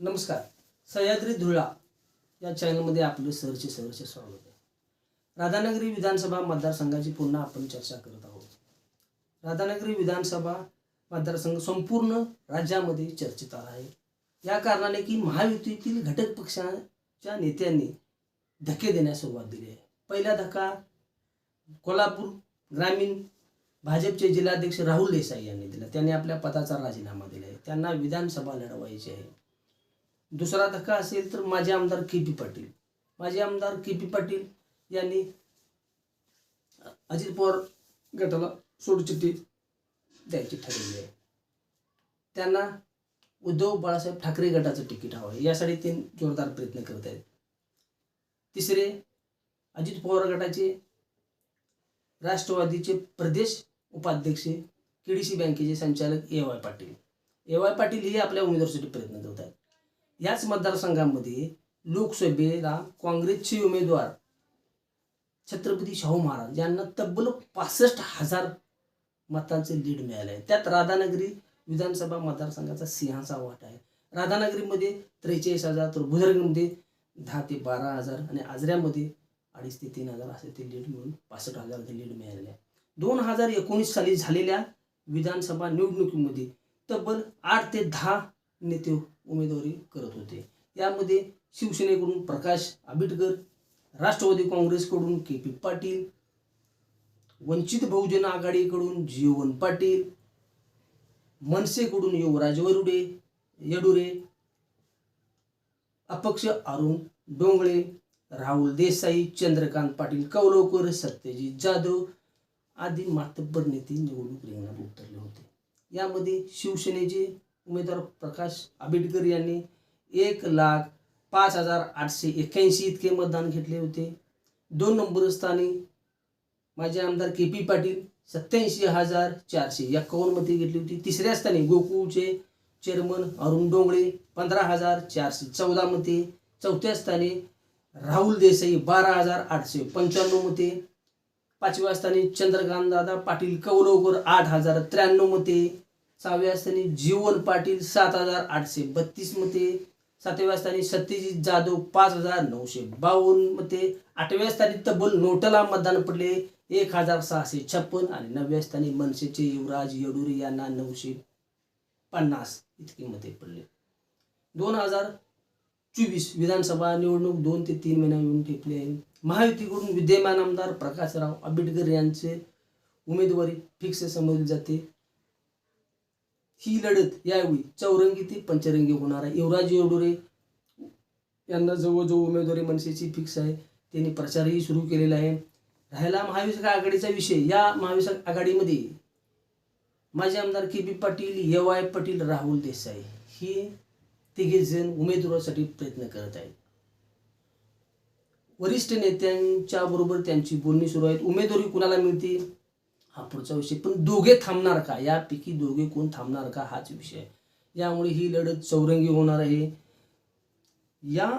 नमस्कार. सह्याद्री धुळा या चॅनलमध्ये आपले सरचे सरचे स्वागत आहे. राधानगरी विधानसभा मतदारसंघाची पुन्हा आपण चर्चा करत आहोत. राधानगरी विधानसभा मतदारसंघ संपूर्ण राज्यामध्ये चर्चेत आला आहे. या कारणाने की महायुतीतील घटक पक्षाच्या नेत्यांनी धक्के देण्यास सुरुवात दिली आहे. पहिला धक्का कोल्हापूर ग्रामीण भाजपचे जिल्हाध्यक्ष राहुल देसाई यांनी दिला. त्यांनी आपल्या पदाचा राजीनामा दिला आहे. त्यांना विधानसभा लढवायची आहे. दुसरा धक्का असेल तर माजी आमदार के पी पाटील. माजी आमदार के पी पाटील यांनी अजित पवार गटाला सोडचिठ्ठी द्यायची ठरवली आहे. त्यांना उद्धव बाळासाहेब ठाकरे गटाचं तिकीट हवं आहे. यासाठी ते जोरदार प्रयत्न करत आहेत. तिसरे अजित पवार गटाचे राष्ट्रवादीचे प्रदेश उपाध्यक्ष केडीसी बँकेचे संचालक A Y Patil. A Y Patil हे आपल्या उमेदवारासाठी प्रयत्न करत आहेत. याच मतदारसंघामध्ये लोकसभेला काँग्रेसचे उमेदवार छत्रपती शाहू महाराज यांना तब्बल पासष्ट हजार मतांचे लीड मिळाले आहे त्यात राधानगरी विधानसभा मतदारसंघाचा सिंहाचा वाटा आहे. राधानगरीमध्ये त्रेचाळीस हजार तर बुजुर्गमध्ये दहा ते बारा हजार आणि आजऱ्यामध्ये अडीच ते तीन हजार असे ते लीड मिळून पासष्ट हजाराचे लीड मिळालेले आहे दोन हजार एकोणीस साली झालेल्या विधानसभा निवडणुकीमध्ये तब्बल आठ ते दहा नेते उमेदवारी करत होते. यामध्ये शिवसेनेकडून प्रकाश आंबेडकर राष्ट्रवादी काँग्रेसकडून के पी पाटील वंचित बहुजन आघाडीकडून जीवन पाटील मनसेकडून युवराज वरुडे येडुरे अपक्ष अरुण डोंगळे राहुल देसाई चंद्रकांत पाटील कवलोकर सत्यजित जाधव आदी मातब्बर नेते निवडणूक रिंगणात उतरले होते. यामध्ये शिवसेनेचे उमेदवार प्रकाश आंबेडकर यांनी एक लाख पाच हजार आठशे एक्क्याऐंशी इतके मतदान घेतले होते. दोन नंबर स्थानी माझे आमदार के पी पाटील सत्याऐंशी हजार चारशे एक्कावन्न मते घेतली होती. तिसऱ्या स्थानी गोकुळचे चेअरमन अरुण डोंगळे पंधरा हजार चारशे चौदा मते. चौथ्या स्थानी राहुल देसाई बारा हजार आठशे पंच्याण्णव मते. पाचव्या स्थानी चंद्रकांत दादा पाटील कौलवकर आठ हजार त्र्याण्णव मते. सहाव्या स्थानी जीवन पाटील सात हजार आठशे बत्तीस मते. सातव्या स्थानी सत्यजित जाधव पाच हजार नऊशे बावन्न मते. आठव्या स्थानी तब्बल नोटला मतदान पडले एक हजार सहाशे छप्पन आणि नवव्या स्थानी मनसेचे युवराज येडुरे यांना नऊशे पन्नास इतकी मते पडले. दोन हजार चोवीस विधानसभा निवडणूक दोन ते तीन महिना येऊन ठेपली आहे. महायुतीकडून विद्यमान आमदार प्रकाशराव आंबेडकर यांचे उमेदवारी फिक्स समजली जाते. ही लढत यावेळी चौरंगी ते पंचरंगी होणार आहे. युवराज येवडुरे यांना जवळजवळ उमेदवारी मनसेची फिक्स आहे. त्यांनी प्रचारही सुरू केलेला आहे. राहिला महाविकास आघाडीचा विषय. या महाविकास आघाडीमध्ये माजी आमदार के पी पाटील एव आय पाटील राहुल देसाई हे तिघे जण उमेदवारासाठी प्रयत्न करत आहेत. वरिष्ठ नेत्यांच्या बरोबर त्यांची बोलणी सुरू आहेत. उमेदवारी कुणाला मिळते हा पुढचा विषय. पण दोघे थांबणार का? यापैकी दोघे कोण थांबणार का? हाच विषय. यामुळे ही लढत चौरंगी होणार आहे. या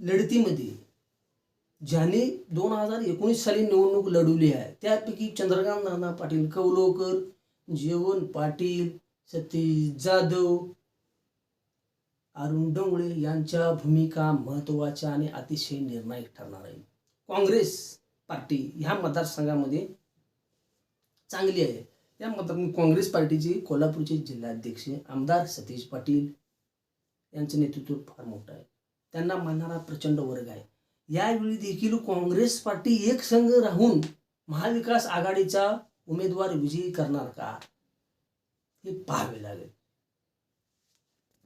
लढतीमध्ये ज्याने दोन हजार एकोणीस साली निवडणूक लढवली आहे त्यापैकी चंद्रकांत नाना पाटील कवलोकर जेवण पाटील सतीश जाधव अरुण डोंगळे यांच्या भूमिका महत्त्वाच्या आणि अतिशय निर्णायक ठरणार आहे. काँग्रेस पार्टी ह्या मतदारसंघामध्ये चांगली आहे. या मतदार काँग्रेस पार्टीचे कोल्हापूरचे जिल्हाध्यक्ष आमदार सतीश पाटील यांचं नेतृत्व फार मोठं आहे. त्यांना मानणारा प्रचंड वर्ग आहे. यावेळी देखील काँग्रेस पार्टी एक संघ राहून महाविकास आघाडीचा उमेदवार विजयी करणार का? हे पाहावे लागेल.